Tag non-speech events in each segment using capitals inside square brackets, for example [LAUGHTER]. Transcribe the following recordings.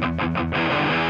Thank you.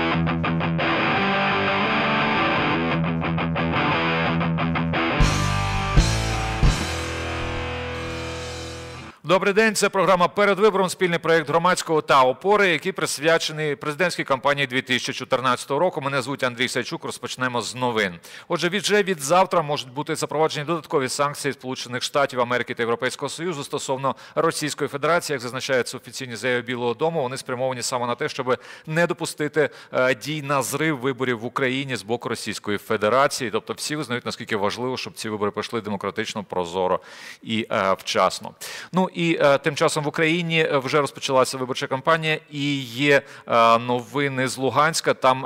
Добрий день. Це програма перед вибором. Спільний проєкт громадського та опори, який присвячений президентській кампанії 2014 року. Мене звуть Андрій Сайчук. Розпочнемо з новин. Отже, вже від завтра можуть бути запроваджені додаткові санкції Сполучених Штатів Америки та Європейського Союзу стосовно Російської Федерації. Як зазначається офіційні заяви Білого Дому, вони спрямовані саме на те, щоб не допустити е, дій на зрив виборів в Україні з боку Російської Федерації. Тобто, всі визнають наскільки важливо, щоб ці вибори пройшли демократично, прозоро і е, вчасно. Ну і е, тим часом в Україні е, вже розпочалася виборча кампанія, і є е, новини з Луганська. Там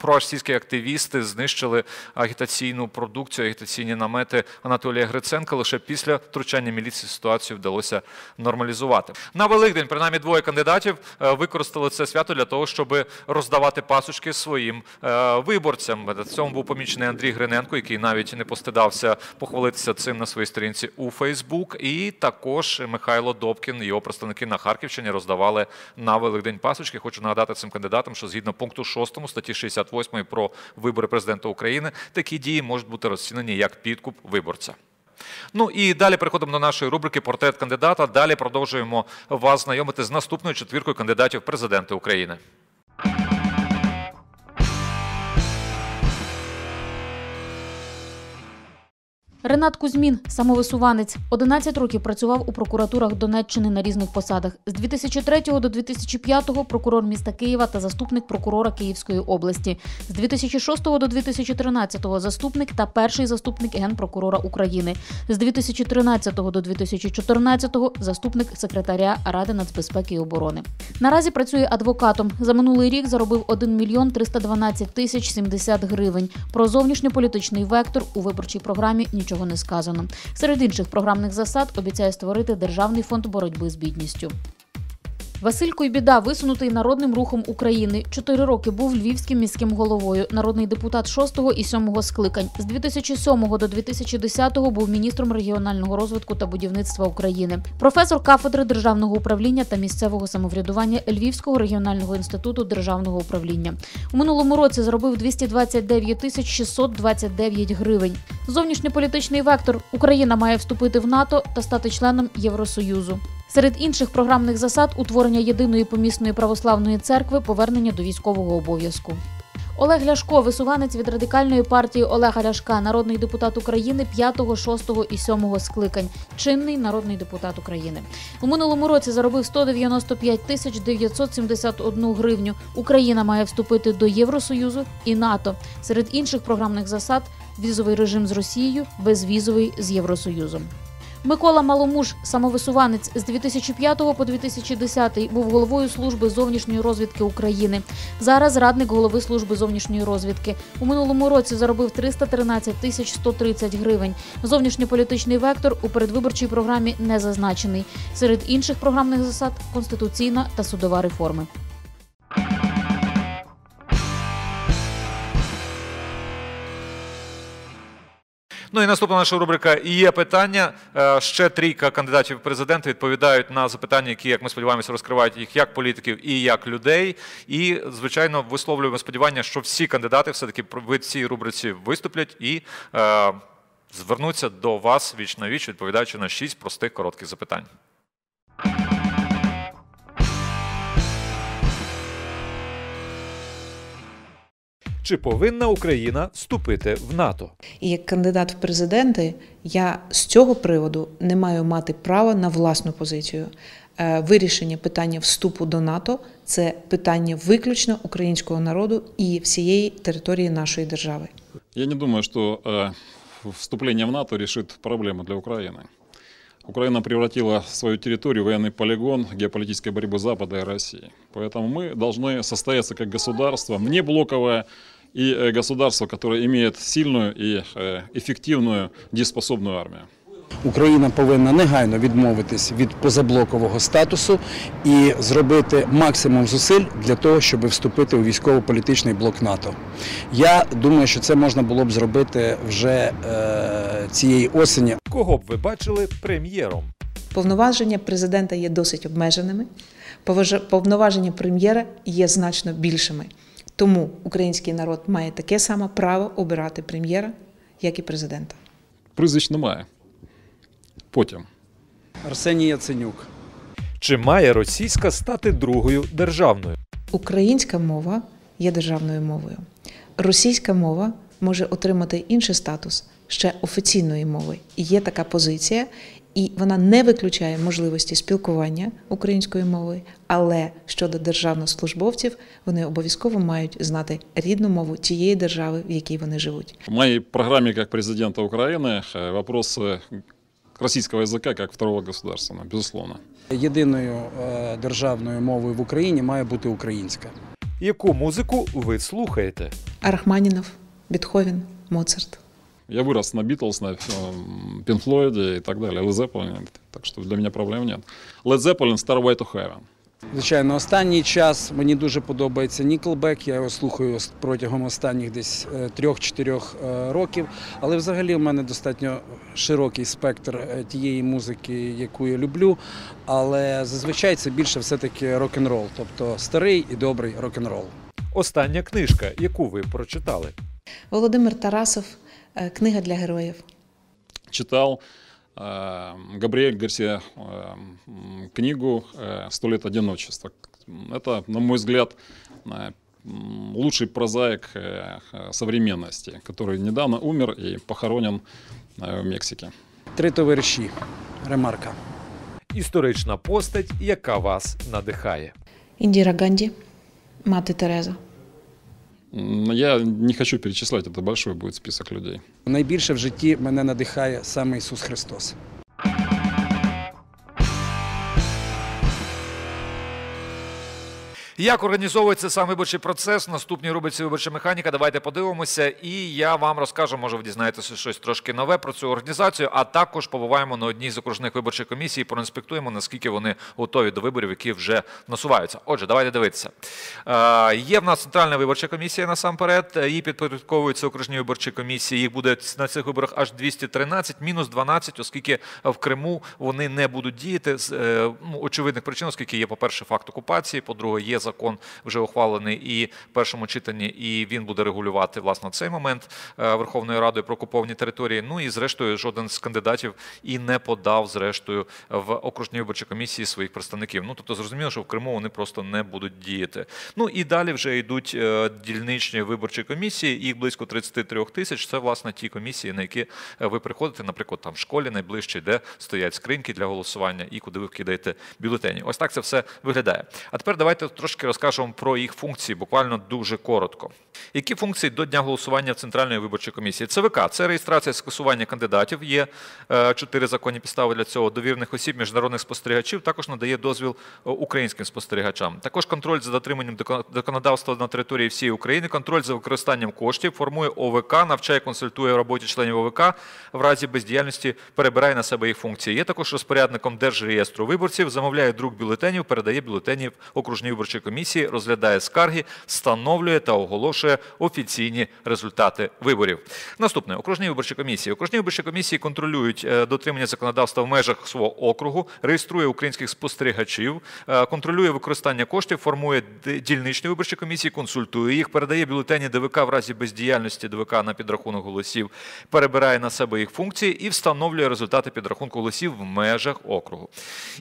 проросійські активісти знищили агітаційну продукцію, агітаційні намети Анатолія Гриценка. Лише після втручання міліції ситуацію вдалося нормалізувати. На Великдень принаймні двоє кандидатів використали це свято для того, щоб роздавати пасочки своїм виборцям. В цьому був помічений Андрій Гриненко, який навіть не постидався похвалитися цим на своїй сторінці у Фейсбук. І також Михайло Добкін, його представники на Харківщині роздавали на Великдень пасочки. Хочу нагадати цим кандидатам, що згідно пункту 6 статті 68 про вибори президента України такі дії можуть бути розцінені як підкуп виборця. Ну і далі переходимо до нашої рубрики Портрет кандидата. Далі продовжуємо вас знайомити з наступною четвіркою кандидатів президента України. Ренат Кузьмін, самовисуванець, 11 років працював у прокуратурах Донеччини на різних посадах. З 2003 до 2005 прокурор міста Києва та заступник прокурора Київської області. З 2006 до 2013 заступник та перший заступник генпрокурора України. З 2013 до 2014 заступник секретаря Ради нацбезпеки і оборони. Наразі працює адвокатом. За минулий рік заробив 1 мільйон 312 тисяч 70 гривень. Про зовнішньополітичний вектор у виборчій програмі нічого не сказано. Серед інших програмних засад обіцяє створити державний фонд боротьби з бідністю. Василь Куйбіда, висунутий народним рухом України. Чотири роки був львівським міським головою, народний депутат 6 і 7 скликань. З 2007 до 2010 був міністром регіонального розвитку та будівництва України. Професор кафедри державного управління та місцевого самоврядування Львівського регіонального інституту державного управління. У минулому році заробив 229 тисяч 629 гривень. Зовнішньополітичний вектор Україна має вступити в НАТО та стати членом Євросоюзу. Серед інших програмних засад утворення єдиної помісної православної церкви, повернення до військового обов'язку. Олег Ляшко, висуванець від радикальної партії Олега Ляшка, народний депутат України 5, 6 і 7 скликань, чинний народний депутат України. У минулому році заробив 195 тисяч 971 гривню. Україна має вступити до Євросоюзу і НАТО. Серед інших програмних засад візовий режим з Росією, безвізовий з Євросоюзом. Микола Маломуж, самовисуванець з 2005 по 2010 був головою служби зовнішньої розвідки України. Зараз радник голови служби зовнішньої розвідки. У минулому році заробив 313 тисяч 130 гривень. Зовнішньополітичний вектор у передвиборчій програмі не зазначений. Серед інших програмних засад конституційна та судова реформи. Ну і наступна наша рубрика є питання. Е, Ще трійка кандидатів в президенти відповідають на запитання, які, як ми сподіваємося, розкривають їх як політиків і як людей. І, звичайно, висловлюємо сподівання, що всі кандидати все-таки в цій рубриці виступлять і е, звернуться до вас віч на віч, відповідаючи на шість простих коротких запитань. Чи повинна Україна вступити в НАТО? І як кандидат в президенти, я з цього приводу не маю мати права на власну позицію. Е, Вирішення питання вступу до НАТО це питання виключно українського народу і всієї території нашої держави. Я не думаю, что э, вступление в НАТО решит проблему для Украины. Украина превратила свою территорию в военный полигон геополитической борьбы Запада и России. Поэтому мы должны состояться как государство, внеблоковое и э, государство, которое имеет сильную и э, эффективную дееспособную армию. Україна повинна негайно відмовитись від позаблокового статусу і зробити максимум зусиль для того, щоб вступити у військово-політичний блок НАТО. Я думаю, що це можна було б зробити вже е, цієї осені. Кого б ви бачили прем'єром? Повноваження президента є досить обмеженими. Поважа- Повноваження прем'єра є значно більшими. Тому український народ має таке саме право обирати прем'єра, як і президента. Прізвищ немає. Потім. Арсеній Яценюк. Чи має російська стати другою державною? Українська мова є державною мовою. Російська мова може отримати інший статус ще офіційної мови. І є така позиція, і вона не виключає можливості спілкування українською мовою, але щодо державних службовців вони обов'язково мають знати рідну мову тієї держави, в якій вони живуть. В моей программе как президента Украины э, вопрос э, российского языка как второго государственного, безусловно. Єдиною е, державною мовою в Україні має бути українська. Яку музику ви слухаєте? Рахманінов, Бетховен, Моцарт. Я вырос на Битлз, на Пин Флойде и так далее, Led Zeppelin, так что для меня проблем нет. Led Zeppelin, Starway to Heaven. Звичайно, останній час мені дуже подобається Nickelback, Я його слухаю протягом останніх десь е, трьох-чотирьох е, років. Але взагалі в мене достатньо широкий спектр е, тієї музики, яку я люблю. Але зазвичай це більше все-таки рок-н-рол, тобто старий і добрий рок-н-рол. Остання книжка, яку ви прочитали? Володимир Тарасов, книга для героїв. Читал э, Габриэль Гарсия э, м, книгу э, «Сто лет одиночества». Это, на мой взгляд, э, м, лучший прозаик э, э, современности, который недавно умер и похоронен э, в Мексике. Три товариші. Ремарка. Історична постать, яка вас надихає. Індіра Ганді, мати Тереза. Я не хочу перечислять, это большой будет список людей. Найбільше в житті мене надихає саме Ісус Христос. Як організовується сам виборчий процес? В наступній рубриці виборча механіка. Давайте подивимося, і я вам розкажу. Може, ви дізнаєтеся щось трошки нове про цю організацію. А також побуваємо на одній з окружних виборчих комісій проінспектуємо, наскільки вони готові до виборів, які вже насуваються. Отже, давайте дивитися. Е, є в нас центральна виборча комісія насамперед. Її підпорядковуються окружні виборчі комісії. Їх буде на цих виборах аж 213, мінус 12, оскільки в Криму вони не будуть діяти з е, ну, очевидних причин, оскільки є, по-перше, факт окупації, по-друге, є закон вже ухвалений і в першому читанні, і він буде регулювати власне цей момент е, Верховною Радою про окуповані території. Ну і зрештою, жоден з кандидатів і не подав зрештою в окружній виборчій комісії своїх представників. Ну тобто зрозуміло, що в Криму вони просто не будуть діяти. Ну і далі вже йдуть е, дільничні виборчі комісії. Їх близько 33 тисяч. Це власне ті комісії, на які е, ви приходите, наприклад, там в школі найближче, де стоять скриньки для голосування і куди ви вкидаєте бюлетені. Ось так це все виглядає. А тепер давайте трошки розкажемо про їх функції, буквально дуже коротко. Які функції до дня голосування в Центральної виборчої комісії? ЦВК це реєстрація скасування кандидатів. Є е, чотири законні підстави для цього. Довірних осіб, міжнародних спостерігачів також надає дозвіл е, українським спостерігачам. Також контроль за дотриманням законодавства на території всієї України, контроль за використанням коштів, формує ОВК, навчає, консультує в роботі членів ОВК в разі бездіяльності, перебирає на себе їх функції. Є також розпорядником Держреєстру виборців, замовляє друк бюлетенів, передає бюлетені в окружній виборчій комісії, розглядає скарги, встановлює та оголошує офіційні результати виборів. Наступне окружні виборчі комісії. Окружні виборчі комісії контролюють е, дотримання законодавства в межах свого округу, реєструє українських спостерігачів, е, контролює використання коштів, формує дільничні виборчі комісії, консультує їх, передає бюлетені ДВК в разі бездіяльності ДВК на підрахунок голосів, перебирає на себе їх функції і встановлює результати підрахунку голосів в межах округу.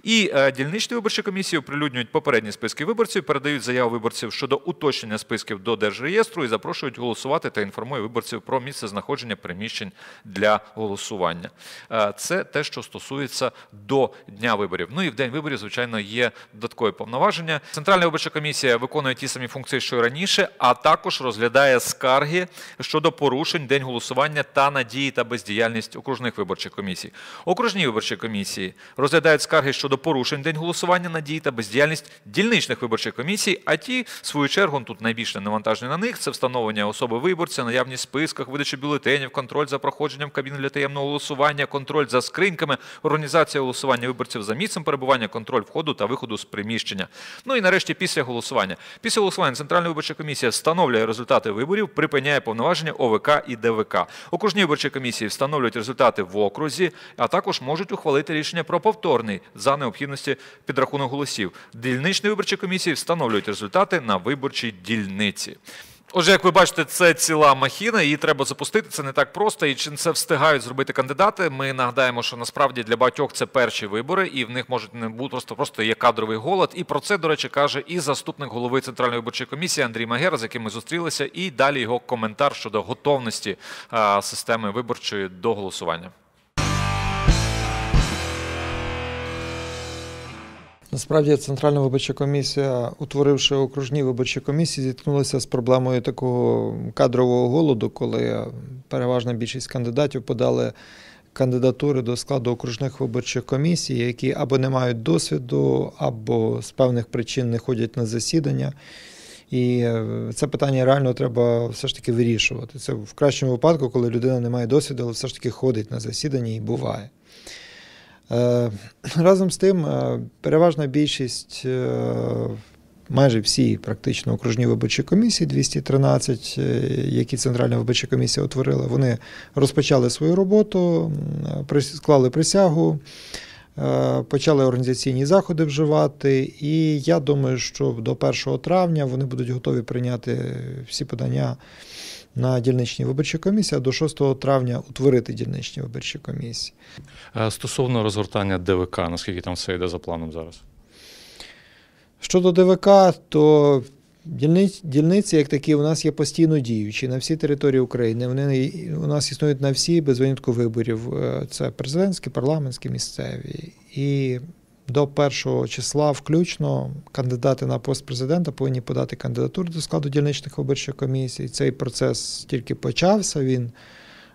І е, дільничні виборчі комісії оприлюднюють попередні списки виборців, передають заяву виборців щодо уточнення списків до Держреєстру і запрошують голосувати та інформує виборців про місце знаходження приміщень для голосування. Е, Це те, що стосується до дня виборів. Ну і в день виборів, звичайно, є додаткові повноваження. Центральна виборча комісія виконує ті самі функції, що й раніше, а також розглядає скарги щодо порушень день голосування та надії та бездіяльність окружних виборчих комісій. Окружні виборчі комісії розглядають скарги щодо порушень день голосування, надії та бездіяльність дільничних виборчих комісій. Комісій, а ті, в свою чергу, тут найбільше навантаження на них це встановлення особи виборця, наявність списках, видача бюлетенів, контроль за проходженням кабіни для таємного голосування, контроль за скриньками, організація голосування виборців за місцем перебування, контроль входу та виходу з приміщення. Ну і нарешті після голосування. Після голосування Центральна виборча комісія встановлює результати виборів, припиняє повноваження ОВК і ДВК. Окружні виборчі комісії встановлюють результати в окрузі, а також можуть ухвалити рішення про повторний за необхідності підрахунок голосів. Дільничні виборчі комісії встановлюють результати на виборчій дільниці. Отже, як ви бачите, це ціла махіна, її треба запустити. Це не так просто. І чи це встигають зробити кандидати? Ми нагадаємо, що насправді для багатьох це перші вибори, і в них можуть не бути просто просто є кадровий голод. І про це, до речі, каже і заступник голови центральної виборчої комісії Андрій Магера, з яким ми зустрілися, і далі його коментар щодо готовності системи виборчої до голосування. Насправді Центральна виборча комісія, утворивши окружні виборчі комісії, зіткнулася з проблемою такого кадрового голоду, коли переважна більшість кандидатів подали кандидатури до складу окружних виборчих комісій, які або не мають досвіду, або з певних причин не ходять на засідання. І е, це питання реально треба все ж таки вирішувати. Це в кращому випадку, коли людина не має досвіду, але все ж таки ходить на засідання і буває. Е, Разом з тим, е, переважна більшість, е, майже всі практично окружні виборчі комісії, 213, е, які Центральна виборча комісія утворила, вони розпочали свою роботу, склали присягу, почали організаційні заходи вживати. І я думаю, що до 1 травня вони будуть готові прийняти всі подання на дільничні виборчі комісії, а до 6 травня утворити дільничні виборчі комісії. Е, Стосовно розгортання ДВК, наскільки там все йде за планом зараз? Щодо ДВК, то дільниці, дільниці, як такі, у нас є постійно діючі на всій території України. Вони у нас існують на всі без винятку виборів. Е, Це президентські, парламентські, місцеві. І до 1 числа включно кандидати на пост президента повинні подати кандидатуру до складу дільничних виборчих комісій. Цей процес тільки почався. Він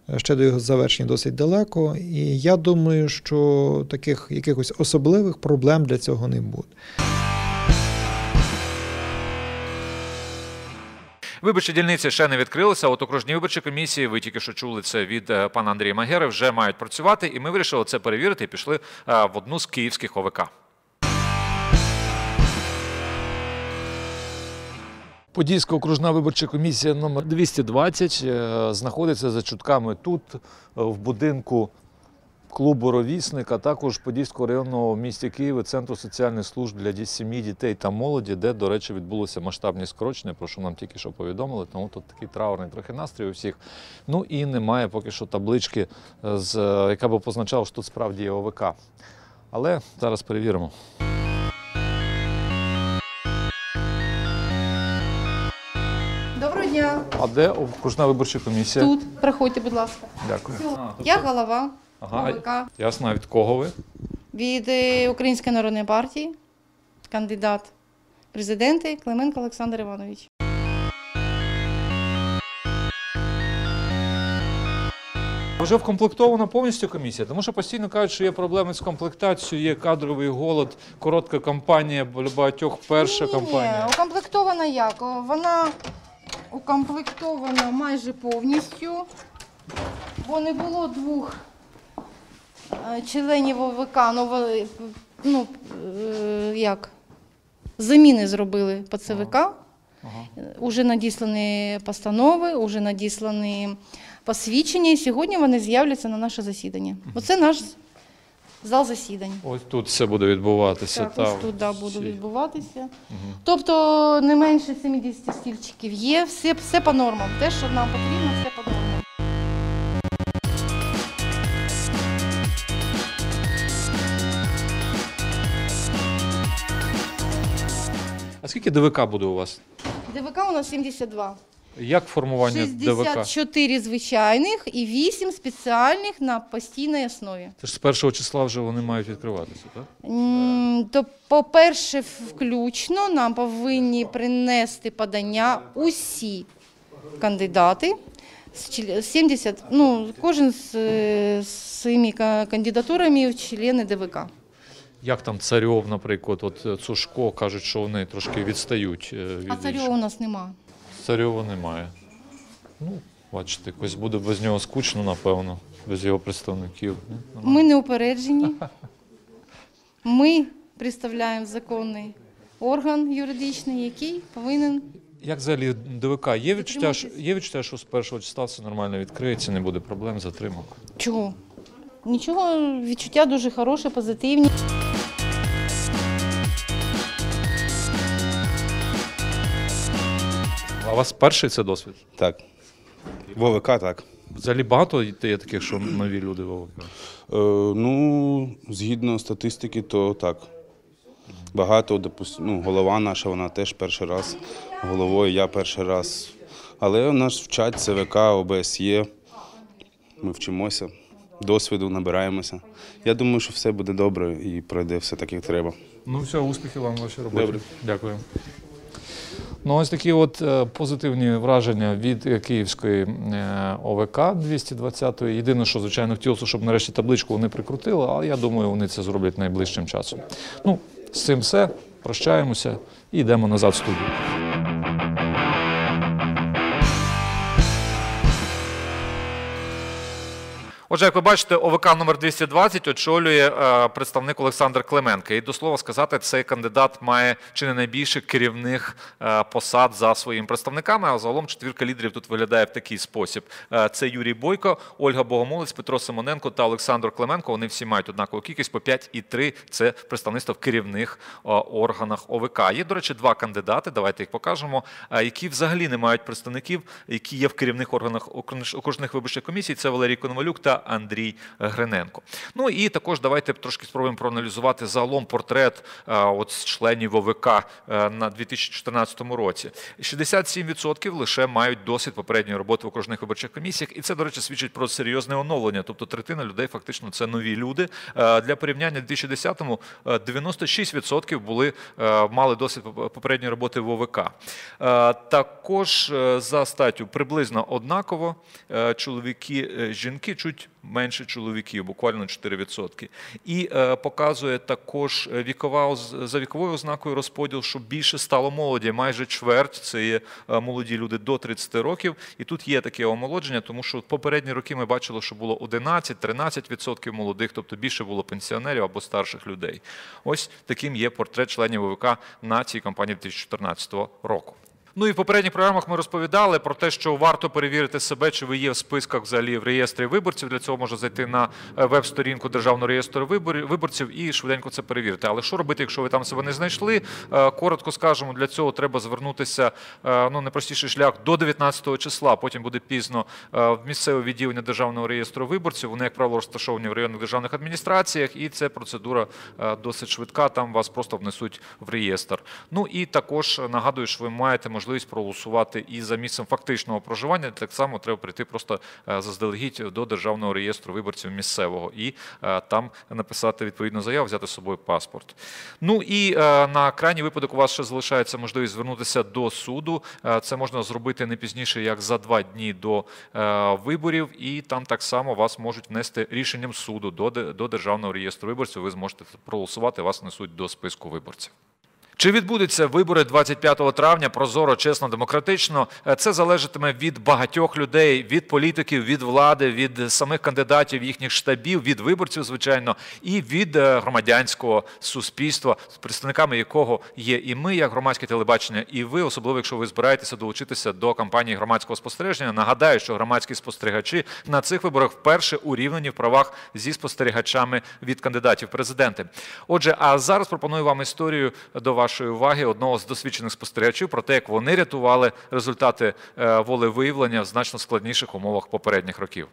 е, ще до його завершення досить далеко. І я думаю, що таких якихось особливих проблем для цього не буде. Виборчі дільниці ще не відкрилися. От окружні виборчі комісії, ви тільки що чули це від е, пана Андрія Магери, вже мають працювати, і ми вирішили це перевірити і пішли е, в одну з київських ОВК. Подільська окружна виборча комісія номер 220 е, знаходиться за чутками тут, в будинку клубу «Ровісник», а також Подільського районного в місті Києві Центру соціальних служб для сім'ї, дітей та молоді, де, до речі, відбулося масштабні скорочення, про що нам тільки що повідомили, тому тут такий траурний трохи настрій у всіх. Ну і немає поки що таблички, е, з, е, яка б позначала, що тут справді є ОВК. Але зараз перевіримо. Доброго дня. А де окружна виборча комісія? Тут проходьте, будь ласка. Дякую. Я голова Ага, ОВК ясно. А від кого ви? від е, Української народної партії, кандидат в президенти Клименко Олександр Іванович. Вже вкомплектована повністю комісія, тому що постійно кажуть, що є проблеми з комплектацією, є кадровий голод, коротка кампанія, для багатьох перша Ні, кампанія. укомплектована як? Вона укомплектована майже повністю, бо не було двох членів ОВК. Ну, ну е, як? Заміни зробили по ЦВК. Е, Уже надіслані постанови, уже надіслані посвідчення, і сьогодні вони з'являться на наше засідання. Оце наш зал засідань. Ось тут все буде відбуватися. Так, та, ось тут да, буде відбуватися. Тобто не менше 70 стільчиків є, все, все по нормам. Те, що нам потрібно, все по нормам. А скільки ДВК буде у вас? ДВК у нас 72. Як формування ДВК? 64 звичайних і 8 спеціальних на постійній основі. Це ж з першого числа вже вони мають відкриватися, так? М, То, по-перше, включно нам повинні принести подання усі кандидати. з чл- 70, ну, кожен з, е, з своїми ка- кандидатурами в члени ДВК. Як там царьов, наприклад, от е, Цушко кажуть, що вони трошки відстають е, від А царьова у нас нема. Царьова немає. Ну, бачите, якось буде без нього скучно, напевно, без його представників. Ми не упереджені. [LAUGHS] Ми представляємо законний орган юридичний, який повинен Як взагалі ДВК? Є відчуття, що, є відчуття, що з першого числа все нормально відкриється, не буде проблем, затримок? чого? Нічого, відчуття дуже хороше, позитивні. Вас перший це досвід? Так. В ОВК так. Взагалі багато є таких, що нові люди в ОВК? Е, ну, згідно статистики, то так. Багато, допустим, ну, голова наша, вона теж перший раз. Головою я перший раз. Але нас вчать ЦВК, ОБСЄ. Ми вчимося, досвіду набираємося. Я думаю, що все буде добре і пройде все так, як треба. Ну все, успіхів вам в вашій роботі. Добре. Дякую. Ну, ось такі от е, позитивні враження від е, Київської е, ОВК 220-ї. Єдине, що, звичайно, хотілося, щоб нарешті табличку вони прикрутили, але я думаю, вони це зроблять найближчим часом. Ну, з цим все. Прощаємося і йдемо назад в студію. Отже, як ви бачите, ОВК номер 220 очолює е, представник Олександр Клименко. І до слова сказати, цей кандидат має чи не найбільше керівних е, посад за своїми представниками. А загалом четвірка лідерів тут виглядає в такий спосіб: Е, це Юрій Бойко, Ольга Богомолець, Петро Симоненко та Олександр Клименко. Вони всі мають однакову кількість по 5 і 3 – Це представництво в керівних органах ОВК. Є, до речі, два кандидати. Давайте їх покажемо, які взагалі не мають представників, які є в керівних органах окруж- окружних виборчих комісій. Це Валерій Коновалюк та Андрій Гриненко. Ну і також давайте трошки спробуємо проаналізувати загалом портрет от членів ОВК е, на 2014 році. 67% лише мають досвід попередньої роботи в окружних виборчих комісіях, і це, до речі, свідчить про серйозне оновлення. Тобто третина людей фактично це нові люди. Е, Для порівняння в 2010-му е, 96% були е, мали досвід попередньої роботи в ОВК. Також за статтю приблизно однаково чоловіки, жінки чуть менше чоловіків, буквально 4%. І е, показує також е, вікова за віковою ознакою розподіл, що більше стало молоді, майже чверть це є е, молоді люди до 30 років. І тут є таке омолодження, тому що попередні роки ми бачили, що було 11-13% молодих, тобто більше було пенсіонерів або старших людей. Ось таким є портрет членів ОВК на цій кампанії 2014 року. Ну і в попередніх програмах ми розповідали про те, що варто перевірити себе, чи ви є в списках взагалі в реєстрі виборців. Для цього можна зайти на е, веб-сторінку Державного реєстру виборців і швиденько це перевірити. Але що робити, якщо ви там себе не знайшли? Е, Коротко скажемо, для цього треба звернутися е, ну найпростіший шлях до 19 числа. Потім буде пізно в місцеве відділення Державного реєстру виборців. Вони, як правило, розташовані в районних державних адміністраціях, і це процедура досить швидка. Там вас просто внесуть в реєстр. Ну і також нагадую, що ви маєте проголосувати і за місцем фактичного проживання. Так само треба прийти просто е, заздалегідь до державного реєстру виборців місцевого і е, там написати відповідну заяву, взяти з собою паспорт. Ну і е, на крайній випадок у вас ще залишається можливість звернутися до суду. Це можна зробити не пізніше як за два дні до виборів, і там так само вас можуть внести рішенням суду до державного реєстру виборців. Ви зможете проголосувати, вас несуть до списку виборців. Чи відбудуться вибори 25 травня прозоро, чесно, демократично? Е, Це залежатиме від багатьох людей, від політиків, від влади, від самих кандидатів, їхніх штабів, від виборців, звичайно, і від е, громадянського суспільства, з представниками якого є і ми, як громадське телебачення, і ви, особливо якщо ви збираєтеся долучитися до кампанії громадського спостереження. Нагадаю, що громадські спостерігачі на цих виборах вперше урівнені в правах зі спостерігачами від кандидатів президенти. Отже, а зараз пропоную вам історію до вашої уваги одного з досвідчених спостерігачів про те, як вони рятували результати е, волевиявлення в значно складніших умовах попередніх років.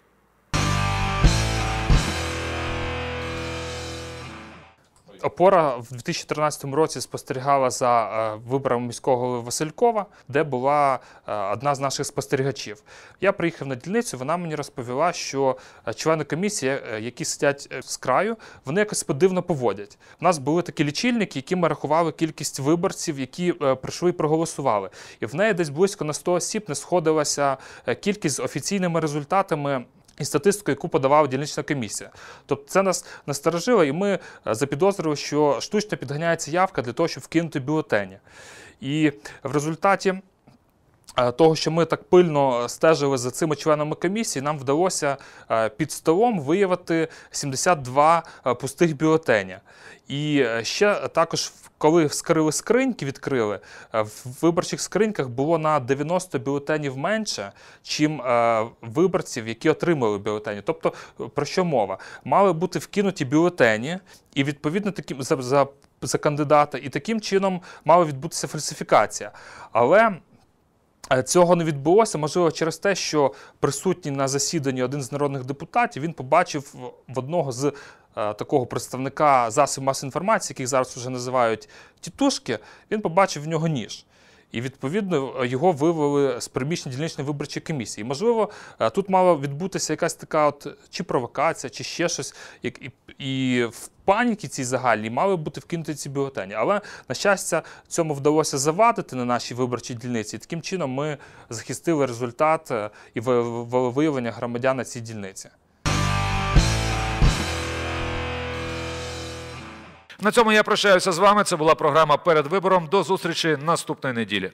Опора в 2013 році спостерігала за е, виборами міського голови Василькова, де була е, одна з наших спостерігачів. Я приїхав на дільницю. Вона мені розповіла, що е, члени комісії, які сидять з краю, вони якось подивно поводять. У нас були такі лічильники, які ми рахували кількість виборців, які прийшли і проголосували. І в неї десь близько на 100 осіб не сходилася кількість з офіційними результатами і статистику, яку подавала дільнична комісія. Тобто це нас насторожило, і ми е, запідозрили, що штучно підганяється явка для того, щоб вкинути бюлетені. І в результаті. Е, Того, що ми так пильно стежили за цими членами комісії, нам вдалося е, під столом виявити 72 е, пустих бюлетеня. І е, ще також, коли вскрили скриньки, відкрили, е, в виборчих скриньках було на 90 бюлетенів менше, чим е, виборців, які отримали бюлетені. Тобто, е, про що мова? Мали бути вкинуті бюлетені, і відповідно таким за, за, за кандидата, і таким чином мала відбутися фальсифікація. Але Е, Цього не відбулося, можливо, через те, що присутній на засіданні один з народних депутатів він побачив в одного з е, такого представника засобів масової інформації, яких зараз вже називають тітушки, він побачив в нього ніж. І відповідно його вивели з приміщення дільничної виборчої комісії. Можливо, е, тут мала відбутися якась така от чи провокація, чи ще щось. як- І, і в паніки цій загальній мали бути вкинуті ці бюлетені. Але, на щастя, цьому вдалося завадити на нашій виборчій дільниці. І таким чином ми захистили результат е, і ви- волевиявлення громадян на цій дільниці. На цьому я прощаюся з вами. Це була програма перед вибором. До зустрічі наступної неділі.